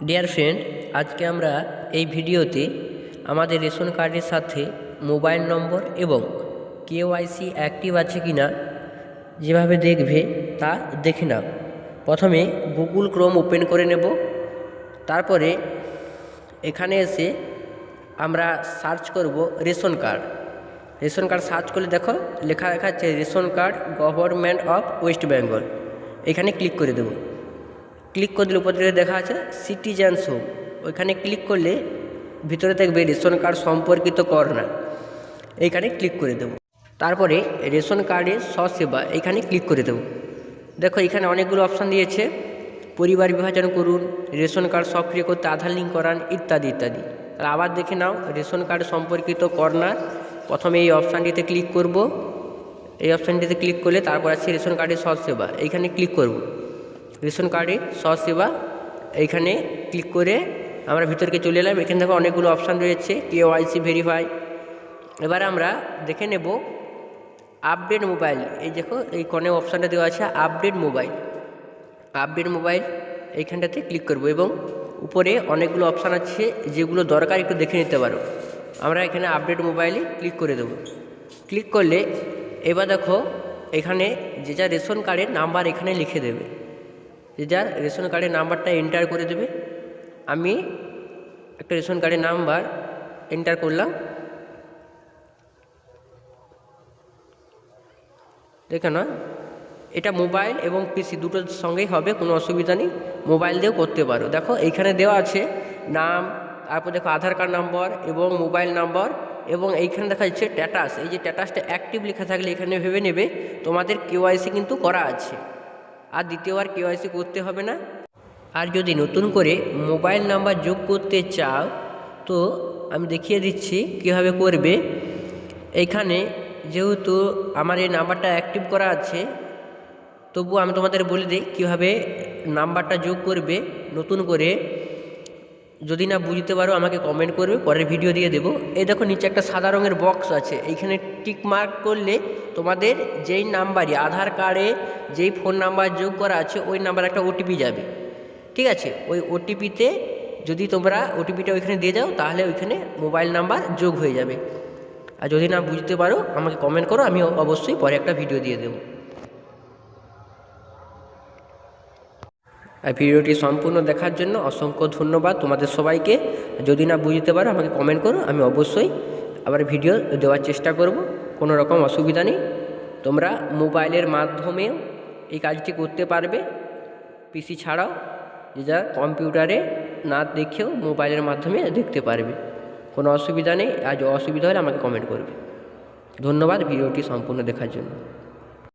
Dear friend আজকে আমরা এই ভিডিওতে আমাদের রেশন কার্ডের সাথে মোবাইল নম্বর এবং কেওয়াইসি অ্যাক্টিভ আছে কি না যেভাবে দেখবে তা দেখে নাও। প্রথমে গুগল ক্রোম ওপেন করে নেব। তারপরে এখানে এসে আমরা সার্চ করব ration card. Ration card search করলে দেখো লেখা লেখা আছে ration card government of West Bengal. এখানে ক্লিক করে দেবো। ক্লিক করে দিলে উপর দেখা আছে সিটিজেন্স হোম ওইখানে ক্লিক করলে ভিতরে দেখবে রেশন কার্ড সম্পর্কিত করোনা এইখানে ক্লিক করে দেবো। তারপরে রেশন কার্ডের স্বসেবা, এইখানে ক্লিক করে দেবো। দেখো এখানে অনেকগুলো অপশান দিয়েছে। পরিবার বিভাজন করুন, রেশন কার্ড সক্রিয় করতে আধার লিঙ্ক করান, ইত্যাদি ইত্যাদি। আর আবার দেখে নাও, রেশন কার্ড সম্পর্কিত কর্নার প্রথমে এই অপশানটিতে ক্লিক করব। এই অপশানটিতে ক্লিক করলে তারপর আছে রেশন কার্ডের স্বসেবা। এইখানে ক্লিক করব। রেশন কার্ডে সেবা এইখানে ক্লিক করে আমরা ভিতরকে চলে এলাম। এখানে দেখো অনেকগুলো অপশান রয়েছে কেওয়াইসি ভেরিফাই এবার আমরা দেখে নেব আপডেট মোবাইল এই দেখো, এই কনে অপশানটা দেওয়া আছে আপডেট মোবাইল আপডেট মোবাইল এইখানটাতে ক্লিক করব এবং উপরে অনেকগুলো অপশান আছে যেগুলো দরকার একটু দেখে নিতে পারো। আমরা এখানে আপডেট মোবাইলে ক্লিক করে দেবো। ক্লিক করলে এবার দেখো এখানে যে যা রেশন কার্ডের নাম্বার এখানে লিখে দেবে। যে যার রেশন কার্ডের নাম্বারটা এন্টার করে দেবে। আমি একটা রেশন কার্ডের নাম্বার এন্টার করলাম। দেখে না এটা মোবাইল এবং পিসি দুটোর সঙ্গেই হবে, কোনো অসুবিধা নেই। মোবাইল দিয়েও করতে পারো। দেখো, এইখানে দেওয়া আছে নাম, তারপর দেখো আধার কার্ড নম্বর এবং মোবাইল নম্বর এবং এইখানে দেখা যাচ্ছে স্ট্যাটাস এই যে স্ট্যাটাসটা অ্যাক্টিভ লেখা থাকলে এখানে ভেবে নেবে, তোমাদের কেওয়াইসি কিন্তু করা আছে। আর দ্বিতীয়বার কেওয়াইসি করতে হবে না। আর যদি নতুন করে মোবাইল নাম্বার যোগ করতে চাও, তো আমি দেখিয়ে দিচ্ছি কীভাবে করবে। এইখানে যেহেতু আমার এই নাম্বারটা অ্যাক্টিভ করা আছে তবু আমি তোমাদের বলে দিই কীভাবে নাম্বারটা যোগ করবে নতুন করে। যদি না বুঝতে পারো, আমাকে কমেন্ট করবে, পরের ভিডিও দিয়ে দেবো। এই দেখো নিচে একটা সাদা রঙের বক্স আছে, এইখানে টিক মার্ক করলে তোমাদের যেই নাম্বারই আধার কার্ডে যেই ফোন নাম্বার যোগ করা আছে, ওই নাম্বার একটা ওটিপি যাবে। ঠিক আছে? ওই ওটিপিতে যদি তোমরা ওটিপিটা ওইখানে দিয়ে যাও তাহলে ওইখানে মোবাইল নাম্বার যোগ হয়ে যাবে। আর যদি না বুঝতে পারো, আমাকে কমেন্ট করো, আমি অবশ্যই পরে একটা ভিডিও দিয়ে দেবো। আর ভিডিওটি সম্পূর্ণ দেখার জন্য অসংখ্য ধন্যবাদ তোমাদের সবাইকে। যদি না বুঝতে পারো, আমাকে কমেন্ট করো, আমি অবশ্যই আবার ভিডিও দেওয়ার চেষ্টা করব। কোনো রকম অসুবিধা নেই। তোমরা মোবাইলের মাধ্যমেও এই কাজটি করতে পারবে। পিসি ছাড়াও যে যা কম্পিউটারে না দেখেও মোবাইলের মাধ্যমে দেখতে পারবে। কোনো অসুবিধা নেই। আজ অসুবিধা হলে আমাকে কমেন্ট করবে। ধন্যবাদ ভিডিওটি সম্পূর্ণ দেখার জন্য।